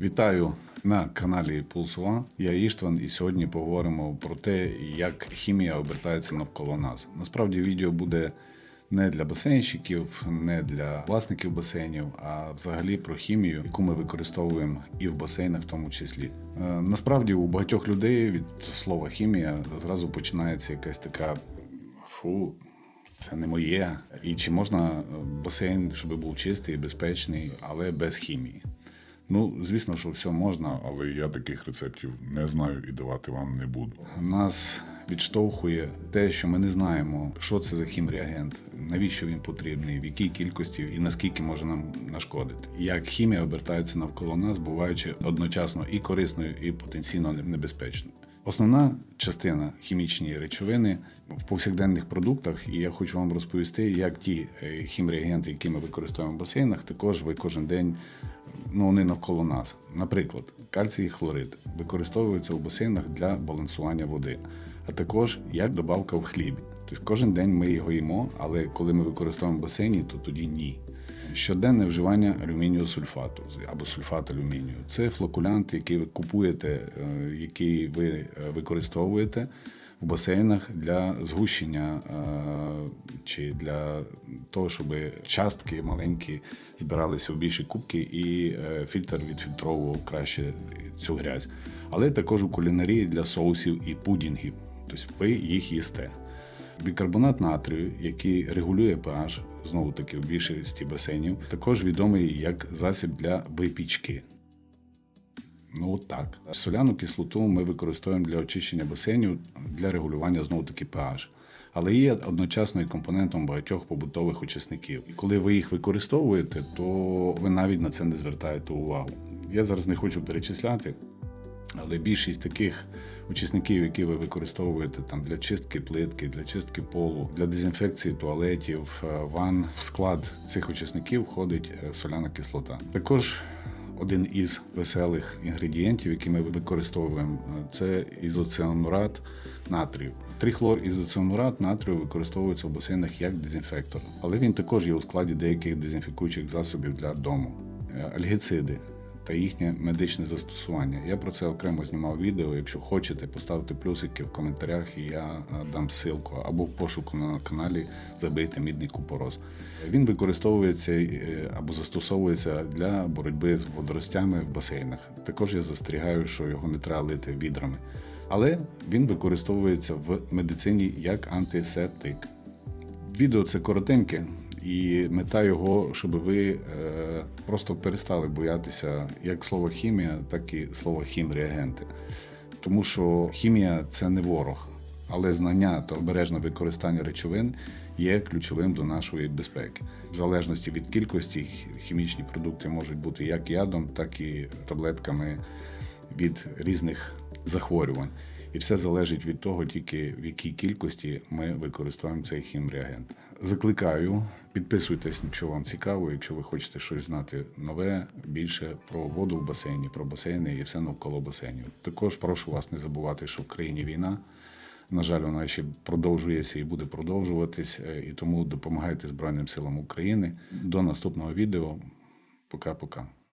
Вітаю на каналі Пулсова. Я Іштван, і сьогодні поговоримо про те, як хімія обертається навколо нас. Насправді відео буде не для басейнщиків, не для власників басейнів, а взагалі про хімію, яку ми використовуємо і в басейнах, в тому числі. Е, Насправді у багатьох людей від слова хімія зразу починається якась така фу. Це не моє. І чи можна е, басейн, щоб був чистий, безпечний, але без хімії? Ну, звісно, що все можна, Але я таких рецептів не знаю і давати вам не буду. Нас відштовхує те, що ми не знаємо, що це за хімреагент, навіщо він потрібний, в якій кількості і наскільки може нам нашкодити. Як хімія обертається навколо нас, буваючи одночасно і корисною, і потенційно небезпечною. Основна частина хімічної речовини в повсякденних продуктах, і я хочу вам розповісти, як ті е, хімреагенти, які ми використовуємо в басейнах, також ви кожен день ну, вони навколо нас. Наприклад, кальцій хлорид використовуються у басейнах для балансування води, а також як добавка в хлібі. Тобто кожен день ми його їмо, але коли ми використовуємо басейні, то тоді ні. Щоденне вживання алюмінію сульфату або сульфат алюмінію це флокулянт, який ви купуєте, е, який ви е, використовуєте в басейнах для згущення е, чи для того, щоб частки маленькі збиралися в більші кубки, і е, фільтр відфільтровував краще цю грязь. Але також у кулінарії для соусів і пудінгів. Тобто ви їх їсте. Бікарбонат натрію, який регулює pH, знову таки в більшості басейнів, також відомий як засіб для випічки. Ну так. Соляну кислоту ми використовуємо для очищення басейнів для регулювання знову таки pH. Але є одночасно і компонентом багатьох побутових очисників. І коли ви їх використовуєте, то ви навіть на це не звертаєте увагу. Я зараз не хочу перечисляти, але більшість таких очисників, які ви використовуєте там для чистки плитки, для чистки полу, для дезінфекції туалетів, е, ванн, в склад цих очисників входить е, соляна кислота. Також один із веселих інгредієнтів, які ми використовуємо, це ізоціанурат натрію. Трихлор ізоціанурат натрію використовується в басейнах як дезінфектор, але він також є у складі деяких дезінфікуючих засобів для дому. Е, Альгіциди та їхнє медичне застосування. Я про це окремо знімав відео. Якщо хочете, поставте плюсики в коментарях, і я е, дам ссылку або в пошуку на каналі забийте мідний купорос. Він використовується е, або застосовується для боротьби з водоростями в басейнах. Також я застерігаю, що його не треба лити відрами. Але він використовується в медицині як антисептик. Відео це коротеньке, і мета його, щоб ви е, просто перестали боятися як слова хімія, так і слова хімреагенти. Тому що хімія це не ворог, але знання та обережне використання речовин є ключовим до нашої безпеки. В залежності від кількості хімічні продукти можуть бути як ядом, так і таблетками від різних захворювань. І все залежить від того, тільки в якій кількості ми використовуємо цей хімреагент. Закликаю, підписуйтесь, якщо вам цікаво, якщо ви хочете щось знати нове, більше про воду в басейні, про басейни і все навколо басейнів. Також прошу вас не забувати, що в країні війна. На жаль, вона ще продовжується і буде продовжуватись, е, і тому допомагайте Збройним силам України. До наступного відео. Пока-пока.